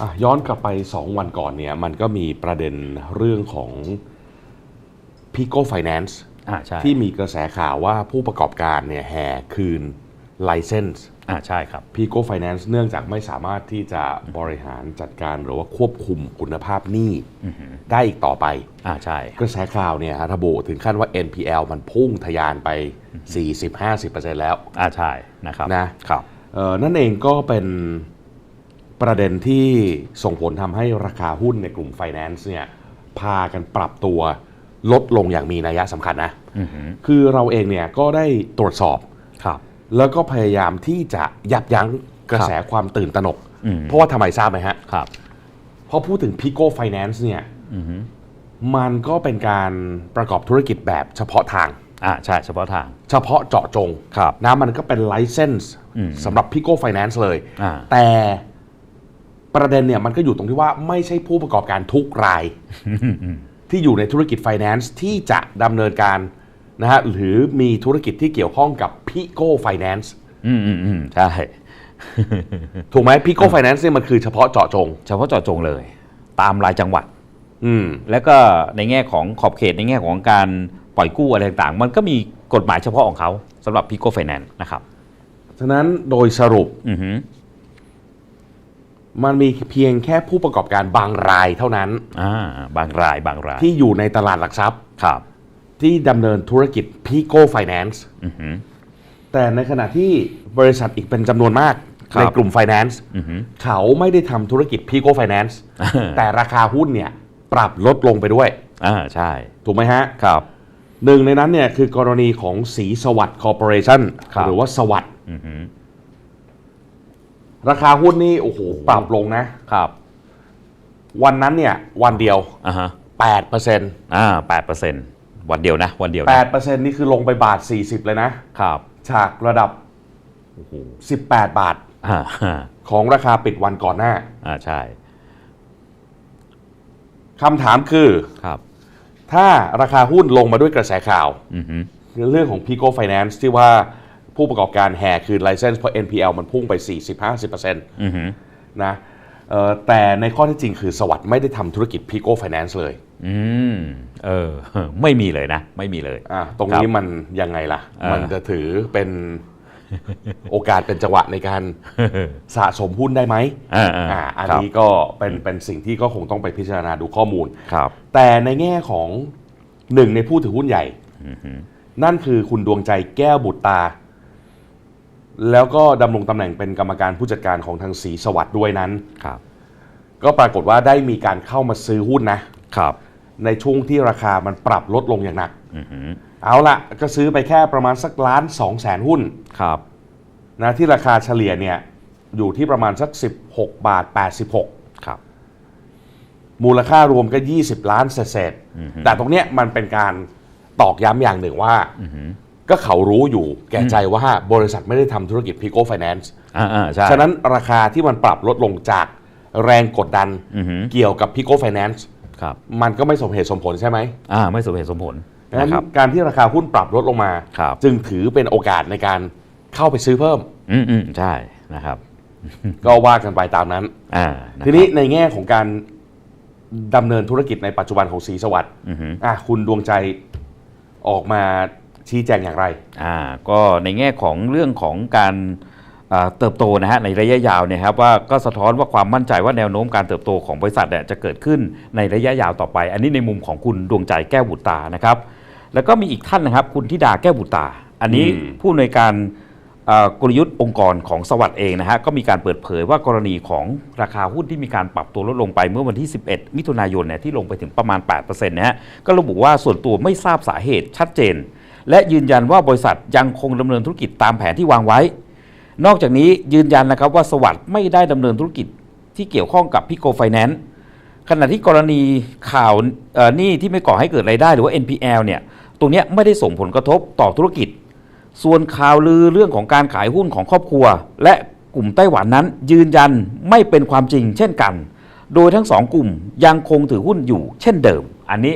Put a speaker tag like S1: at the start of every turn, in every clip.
S1: อะย้อนกลับไป 2 วันก่อนเนี่ยมันก็มีประเด็นเรื่องของ Pico Finance
S2: อ่าใช่
S1: ที่มีกระแสข่าวว่าผู้ประกอบการเนี่ยแห่คืน license
S2: อ่าใช่ครับ
S1: Pico Finance เนื่องจากไม่สามารถที่จะบริหารจัดการหรือว่าควบคุมคุณภาพหนี้ได้อีกต่อไป
S2: อ่าใช่
S1: กระแสข่าวเนี่ยฮะระบุถึงขั้นว่า NPL มันพุ่งทะยานไป 40-50%แล้ว
S2: อ่าใช่นะครับ
S1: นะครับเอ่อนั่นเองก็เป็น ประเด็นที่ส่งผลทำให้ราคาหุ้นในกลุ่ม Finance เนี่ยพากันปรับตัวลดลงอย่างมีนัยสำคัญนะ
S2: อือหือ
S1: คือเราเองเนี่ยก็ได้ตรวจสอบ
S2: ครับ
S1: แล้วก็พยายามที่จะยับยั้งกระแสความตื่นตระหนก
S2: อืม
S1: เพราะว่าทำไมทราบไหมฮะ
S2: ครับ
S1: เพราะพูดถึง Pico Finance เนี่ย
S2: อือหือ
S1: มันก็เป็นการประกอบธุรกิจแบบเฉพาะทาง
S2: อ่าใช่เฉพาะทาง
S1: เฉพาะเจาะจง
S2: ครับ
S1: นะมันก็เป็น license
S2: อืม
S1: สำหรับ Pico Finance เลย
S2: อ่า
S1: แต่ ประเด็นเนี่ยมันก็อยู่ตรงที่ว่าไม่ใช่ผู้ประกอบการทุกราย ที่อยู่ในธุรกิจ Finance ที่จะดำเนินการนะฮะหรือมีธุรกิจที่เกี่ยวข้องกับ Pico Finance
S2: อืมอืมอืมใช่
S1: ถูกไหม Pico Finance เนี่ยมันคือเฉพาะเจาะจง
S2: เฉพาะเจาะจงเลย ตามรายจังหวัด
S1: อืม
S2: แล้วก็ในแง่ของขอบเขตในแง่ของการปล่อยกู้อะไรต่างๆ มันก็มีกฎหมายเฉพาะของเขาสำหรับ Pico Finance นะครับ
S1: ฉะนั้นโดยสรุป
S2: อือหือ
S1: มันมีเพียงแค่ผู้ประกอบการบางรายเท่านั้น
S2: อ่าบางรายบางราย
S1: ที่อยู่ในตลาดหลักทรัพย์
S2: ครับ
S1: ที่ดำเนินธุรกิจ Pico Finance
S2: อือหือ
S1: แต่ในขณะที่บริษัทอีกเป็นจำนวนมาก
S2: ครับ
S1: ในกลุ่ม Finance
S2: อือหือ
S1: เขาไม่ได้ทำธุรกิจ Pico Finance แต่ราคาหุ้นเนี่ยปรับลดลงไปด้วย
S2: อ่าใช่
S1: ถูกไหมฮะ
S2: ครับ
S1: หนึ่งในนั้นเนี่ยคือกรณีของสีสวัสดิ์คอร์ปอเรชั่น
S2: ครับ
S1: หรือว่าสวัสด์
S2: อือหือ
S1: ราคาหุ้นนี่โอ้โหปรับลงนะ
S2: ครับ
S1: วันนั้นเนี่ย วันเดียว
S2: อ่าฮะ
S1: 8%
S2: อ่าแปดเปอร์เซ็นต์วันเดียวนะ วันเดียวนะ
S1: 8%นี่คือลงไปบาท40เลยนะ
S2: ครับ
S1: จากระดับ18บาท
S2: อ่าอ่า
S1: ของราคาปิดวันก่อนหน้า
S2: อ่าใช่
S1: คำถามคือ
S2: ครับ
S1: ถ้าราคาหุ้นลงมาด้วยกระแสข่าว
S2: อือหือ
S1: เรื่องของ Pico Finance ที่ว่า ผู้ประกอบการแห่คืน license เพราะ NPL มันพุ่งไป 40-50%น
S2: อือหือะ
S1: เอ่อแต่ในข้อเที่จริงคือสวัสด์ไม่ได้ทำธุรกิจ Pico Finance เลย
S2: อืม เออ ไม่มีเลยนะ ไม่มีเลย
S1: อะตรงนี้
S2: ครับ
S1: มันยังไงล่ะ
S2: อ่ามั
S1: มันจะถือเป็นโอกาสเป็นจังหวะในการสะสมหุ้นได้ไหม
S2: อ่าอ่า
S1: อ่าอัน
S2: ครับ
S1: นี้ก็เป็นเป็นสิ่งที่ก็คงต้องไปพิจารณาดูข้อมูล
S2: ครับ
S1: แต่ในแง่ของหนึ่งในผู้ถือหุ้นใหญ่ นั่นคือคุณดวงใจแก้วบุตรตา แล้วก็ดำรงตำแหน่งเป็นกรรมการผู้จัดการของทางสีสวัสด์ด้วยนั้น
S2: ครับ
S1: ก็ปรากฏว่าได้มีการเข้ามาซื้อหุ้นนะ
S2: ครับ
S1: ในช่วงที่ราคามันปรับลดลงอย่างหนัก
S2: อือหือ
S1: เอาละก็ซื้อไปแค่ประมาณสักล้านสองแสนหุ้น
S2: ครับ
S1: นะที่ราคาเฉลี่ยเนี่ยอยู่ที่ประมาณสัก 16 บาท 86
S2: ครับ
S1: มูลค่ารวมก็ 20 ล้านเศษๆแต่ตรงเนี้ยมันเป็นการตอกย้ำอย่างหนึ่งว่า ก็เขารู้อยู่แก่ใจว่าบริษัทไม่ได้ทำธุรกิจ Pico Finance
S2: อ่าอ่าใช่
S1: ฉะนั้นราคาที่มันปรับลดลงจากแรงกดดัน
S2: อือหือ
S1: เกี่ยวกับ Pico Finance
S2: ครับ
S1: มันก็ไม่สมเหตุสมผลใช่ไหม
S2: อ่า ไม่สมเหตุสมผล
S1: ดังนั้น
S2: นะครับ
S1: การที่ราคาหุ้นปรับลดลงมา
S2: ครับ
S1: จึงถือเป็นโอกาสในการเข้าไปซื้อเพิ่ม
S2: อืมอืมใช่นะครับ
S1: ก็ว่ากันไปตามนั้น
S2: อ่าะ
S1: ทีนี้ในแง่ของการดำเนินธุรกิจในปัจจุบันของสีสวัสด์
S2: อือหือ
S1: อะคุณดวงใจออกมา ชี้แจงอย่างไร
S2: อ่าก็ในแง่ของเรื่องของการอ่าเติบโตนะฮะในระยะยาวเนี่ยครับว่าก็สะท้อนว่าความมั่นใจว่าแนวโน้มการเติบโตของบริษัทเนี่ยจะเกิดขึ้นในระยะยาวต่อไป อันนี้ในมุมของคุณดวงใจแก้วบุตรตานะครับ แล้วก็มีอีกท่านนะครับ คุณธิดาแก้วบุตรตา อันนี้
S1: อืม
S2: ผู้อำนวยการอ่ากลยุทธ์องค์กรของสวัสด์เองนะฮะก็มีการเปิดเผยว่ากรณีของราคาหุ้นที่มีการปรับตัวลดลงไปเมื่อวันที่ 11 มิถุนายนเนี่ยที่ลงไปถึงประมาณ8%นะฮะก็ระบุว่าส่วนตัวไม่ทราบสาเหตุชัดเจน และยืนยันว่าบริษัทยังคงดำเนินธุรกิจตามแผนที่วางไว้ นอกจากนี้ยืนยันนะครับว่าสวัสด์ไม่ได้ดำเนินธุรกิจที่เกี่ยวข้องกับพิโกไฟแนนซ์ขณะที่กรณีข่าวเอ่อหนี้ที่ไม่ก่อให้เกิดรายได้หรือว่า NPL เนี่ยตรงนี้ไม่ได้ส่งผลกระทบต่อธุรกิจ ส่วนข่าวลือเรื่องของการขายหุ้นของครอบครัว และกลุ่มไต้หวันนั้น ยืนยันไม่เป็นความจริงเช่นกัน โดยทั้งสองกลุ่มยังคงถือหุ้นอยู่เช่นเดิม อันนี้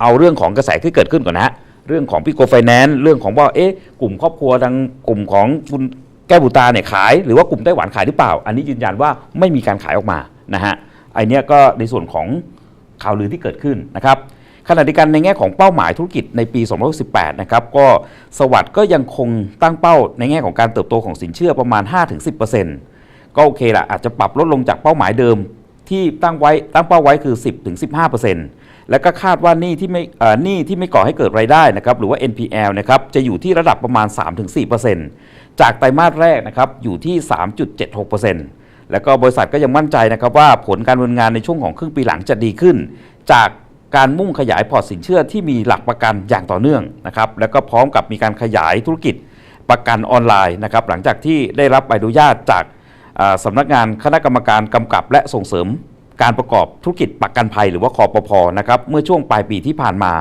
S2: เอาเรื่องของกระแสที่เกิดขึ้นก่อนนะฮะ เรื่องของพิโกไฟแนนซ์เรื่องของว่าเอ๊ะกลุ่มครอบครัวทางกลุ่มของคุณแก้วบุตาเนี่ยขาย หรือว่ากลุ่มไต้หวันขายหรือเปล่า อันนี้ยืนยันว่าไม่มีการขายออกมานะฮะไอเนี้ยก็ในส่วนของข่าวลือที่เกิดขึ้นนะครับขณะเดียวกันในแง่ของเป้าหมายธุรกิจในปี 2018 นะครับ ก็สวัสด์ก็ยังคงตั้งเป้าในแง่ของการเติบโตของสินเชื่อประมาณ 5-10%ก็โอเคละอาจจะปรับลดลงจากเป้าหมายเดิม ที่ตั้งไว้ตั้งเป้าไว้คือ 10-15%แล้วก็คาดว่าหนี้ที่ไม่เอ่อหนี้ที่ไม่ก่อให้เกิดรายได้นะครับหรือว่า NPL นะครับจะอยู่ที่ระดับประมาณ 3-4%จากไตรมาสแรกนะครับอยู่ที่ 3.76%แล้วก็บริษัทก็ยังมั่นใจนะครับว่าผลการดำเนินงานในช่วงของครึ่งปีหลังจะดีขึ้น จากการมุ่งขยายพอร์ตสินเชื่อที่มีหลักประกันอย่างต่อเนื่องนะครับแล้วก็พร้อมกับมีการขยายธุรกิจประกันออนไลน์นะครับหลังจากที่ได้รับใบอนุญาตจาก สำนักงานคณะกรรมการกำกับและส่งเสริมการประกอบธุรกิจประกันภัยหรือว่าคอปพนะครับเมื่อช่วงปลายปีที่ผ่านมา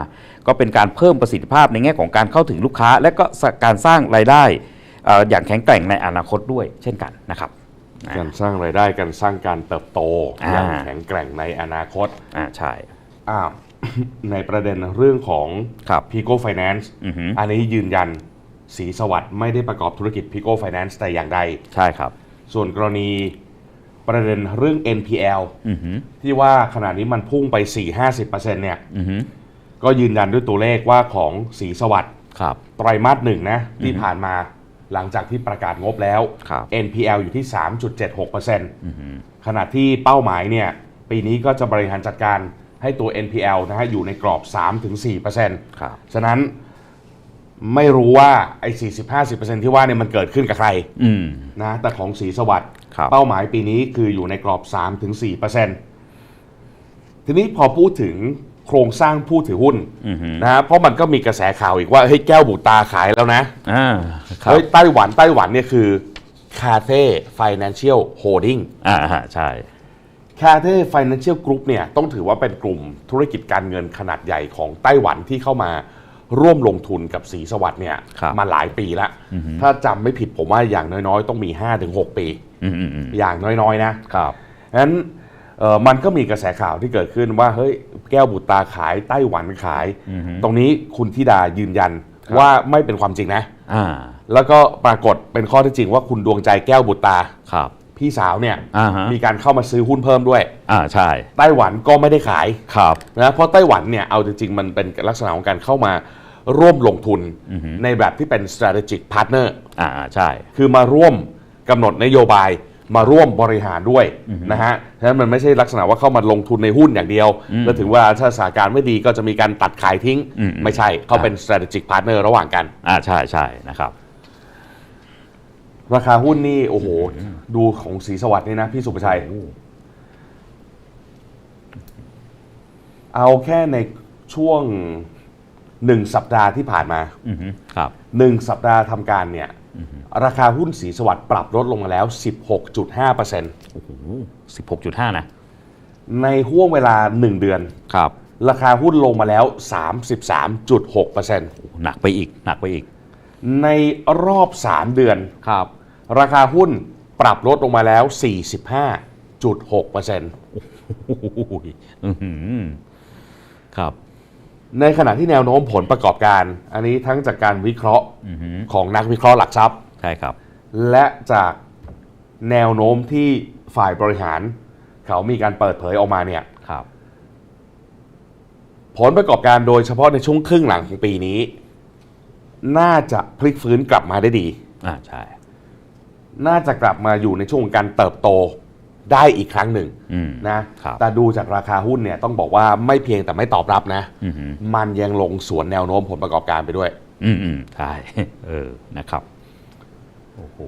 S2: ก็เป็นการเพิ่มประสิทธิภาพในแง่ของการเข้าถึงลูกค้า และก็การสร้างรายได้เอ่ออย่างแข็งแกร่งในอนาคตด้วย เช่นกันนะครับ
S1: การสร้างรายได้การสร้างการเติบโต
S2: อ่า
S1: อย่างแข็งแกร่งในอนาคต
S2: อ่าใช่
S1: อ้าวในประเด็นเรื่องของ
S2: ครับ
S1: Pico Finance
S2: อือฮึ
S1: อันนี้ยืนยันสีสวัสด์ไม่ได้ประกอบธุรกิจ Pico Finance แต่อย่างใด
S2: ใช่ครับ
S1: ส่วนกรณีประเด็นเรื่อง NPL
S2: อือฮึ
S1: ที่ว่าขณะนี้มันพุ่งไป 4-50%เนี่ย
S2: อือฮึ
S1: ก็ยืนยันด้วยตัวเลขว่าของสีสวัสด์
S2: ครับ
S1: ไตรมาสหนึ่งนะที่ผ่านมาหลังจากที่ประกาศงบแล้ว
S2: ครับ
S1: NPL อยู่ที่ 3.76%
S2: อือฮึ
S1: ขณะที่เป้าหมายเนี่ยปีนี้ก็จะบริหารจัดการให้ตัว NPL นะฮะอยู่ในกรอบ 3-4%
S2: ครับ
S1: ฉะนั้น ไม่รู้ว่าไอ้40-50%ที่ว่าเนี่ยมันเกิดขึ้นกับใคร
S2: อืม
S1: นะแต่ของสีสวัสด์
S2: ครับ
S1: เป้าหมายปีนี้คืออยู่ในกรอบ3-4%ทีนี้พอพูดถึงโครงสร้างผู้ถือหุ้น
S2: อือฮึ
S1: นะฮะเพราะมันก็มีกระแสข่าวอีกว่าเฮ้ยแก้วบุตาขายแล้วนะ
S2: อ่าครับ
S1: เฮ้ยไต้หวันไต้หวันเนี่ยคือ Cathay Financial Holding
S2: อ่าฮะใช่
S1: Cathay Financial Group เนี่ยต้องถือว่าเป็นกลุ่มธุรกิจการเงินขนาดใหญ่ของไต้หวันที่เข้ามา ร่วมลงทุนกับสีสวัสด์เนี่ย
S2: ครับ
S1: มาหลายปีแล้วถ้าจำไม่ผิดผมว่าอย่างน้อยๆ ต้องมี 5-6 ปี
S2: อืมอืมอืม
S1: อย่างน้อยๆนะ ครับงั้นเอ่อมันก็มีกระแสข่าวที่เกิดขึ้นว่าเฮ้ยแก้วบุตรตาขายไต้หวันขายตรงนี้คุณธิดายืนยันว่าไม่เป็นความจริงนะ
S2: อ่า
S1: แล้วก็ปรากฏเป็นข้อเท็จจริงว่าคุณดวงใจแก้วบุตรตา
S2: ครับ
S1: พี่สาวเนี่ย
S2: อ่าฮะ
S1: มีการเข้ามาซื้อหุ้นเพิ่มด้วย
S2: อ่าใช่
S1: ไต้หวันก็ไม่ได้ขาย
S2: ครับ
S1: นะเพราะไต้หวันเนี่ยเอาจริงๆมันเป็นลักษณะของการเข้ามา ร่วมลงทุนในแบบที่เป็น strategic partner
S2: อ่าใช่
S1: คือมาร่วมกำหนดนโยบายมาร่วมบริหารด้วยนะฮะ ฉะนั้นมันไม่ใช่ลักษณะว่าเข้ามาลงทุนในหุ้นอย่างเดียว แล้วถึงเว่าถ้าสถานการณ์ไม่ดีก็จะมีการตัดขายทิ้ง
S2: อืม
S1: ไม่ใช่เขาเป็น strategic partner ระหว่างกัน
S2: อ่าใช่ใช่นะครับ
S1: ราคาหุ้นนี่ โอ้โห ดูของสีสวัสดิ์นี่นะ พี่สุภชัย เอาแค่ในช่วง หนึ่งสัปดาห์ที่ผ่านมา
S2: อือฮึครับ
S1: หนึ่งสัปดาห์ทำการเนี่ยราคาหุ้นสีสวัสดิ์ปรับลดลงมาแล้ว 16.5%
S2: โอ้โหสิบหกจุดห้านะ
S1: ในห่วงเวลา 1 เดือน
S2: ครับ
S1: ราคาหุ้นลงมาแล้ว33.6%
S2: โอ้โหหนักไปอีกหนักไปอีก
S1: ในรอบ 3 เดือน
S2: ครับ
S1: ราคาหุ้นปรับลดลงมาแล้ว 45.6%
S2: โอ้โหอื้อหือครับ
S1: ในขณะที่แนวโน้มผลประกอบการ อันนี้ทั้งจากการวิเคราะห์ของนักวิเคราะห์หลักทรัพย์
S2: ใช่ครับ
S1: และจากแนวโน้มที่ฝ่ายบริหาร เขามีการเปิดเผยออกมาเนี่ย
S2: ครับ
S1: ผลประกอบการโดยเฉพาะในช่วงครึ่งหลังของปีนี้ น่าจะพลิกฟื้นกลับมาได้ดี
S2: อ่า ใช่
S1: น่าจะกลับมาอยู่ในช่วงของการเติบโต ได้อีกครั้งหนึ่ง
S2: อืม
S1: นะครับแต่ดูจากราคาหุ้นเนี่ยต้องบอกว่าไม่เพียงแต่ไม่ตอบรับนะ
S2: อือหือ
S1: มันยังลงสวนแนวโน้มผลประกอบการไปด้วย
S2: อืมอืมใช่เออนะครับโอ้โห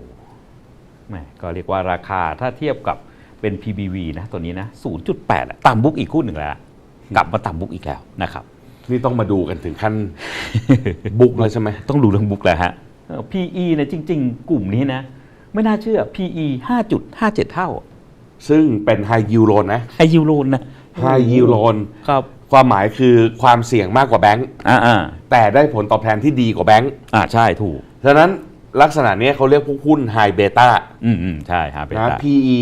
S2: แหมก็เรียกว่าราคาถ้าเทียบกับเป็น PBV นะตัวนี้นะ 0.8อะต่ำบุ๊กอีกคู่หนึ่งแล้ว กลับมาต่ำบุ๊กอีกแล้วนะครับ
S1: นี่ต้องมาดูกันถึงขั้นบุกเลยใช่ไหม
S2: ต้องดูเรื่องบุ๊กแล้วฮะเออ PE เนี่ยจริง ๆ กลุ่มนี้นะ ไม่น่าเชื่อ PE 5.57 เท่า
S1: ซึ่งเป็นไฮยูโรนนะ
S2: ไฮยูโรนนะ
S1: ไฮยูโรน
S2: ครับ
S1: ความหมายคือความเสี่ยงมากกว่าแบงก์
S2: อ่าอ่า
S1: แต่ได้ผลตอบแทนที่ดีกว่าแบงก์
S2: อ่าใช่ถูก
S1: ฉะนั้นลักษณะเนี้ยเขาเรียกพวกหุ้นไฮเบต้า
S2: อืมอืมใช่ฮะเป็น
S1: นะ
S2: ได้
S1: PE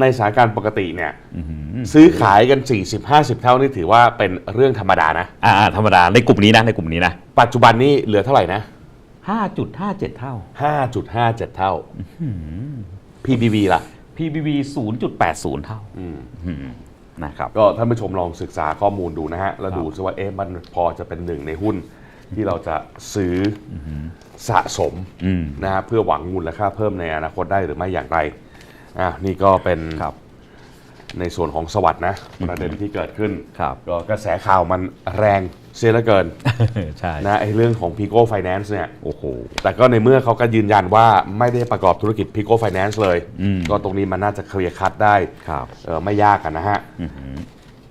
S1: ในสถานการณ์ปกติเนี่ย
S2: อื้อหือ
S1: ซื้อขายกัน 40-50 เท่านี่ถือว่าเป็นเรื่องธรรมดานะ
S2: อ่าอ่าธรรมดาในกลุ่มนี้นะในกลุ่มนี้นะ
S1: ปัจจุบันนี้เหลือเท่าไหร่นะ
S2: 5.57 เท่า
S1: 5.57 เท่า PBV ล่ะ
S2: PBV 0.80 เท่า
S1: อืม
S2: อืมนะครับ
S1: ก็ท่านผู้ชมลองศึกษาข้อมูลดูนะฮะ แล้ว
S2: ครับ
S1: ดูซิว่าเอ๊ะมันพอจะเป็นหนึ่งในหุ้นที่เราจะซื้ออสะสม
S2: อืม
S1: นะฮะเพื่อหวังมูลค่าเพิ่มในอนาคตได้หรือไม่อย่างไรอะนี่ก็เป็น
S2: ครับ
S1: ในส่วนของสวัสด์นะ ประเด็นที่เกิดขึ้น
S2: ครับ
S1: ก็กระแสข่าวมันแรงเสียเหลือเกิน
S2: ใช่
S1: นะไอ้เรื่องของ Pico Finance เนี่ย
S2: โอ้โห
S1: แต่ก็ในเมื่อเขาก็ยืนยันว่าไม่ได้ประกอบธุรกิจ Pico Finance เลย
S2: อืม
S1: ก็ตรงนี้มันน่าจะเคลียร์คัดได้
S2: ครับ
S1: เออไม่ยากกันนะฮะ
S2: อือหือ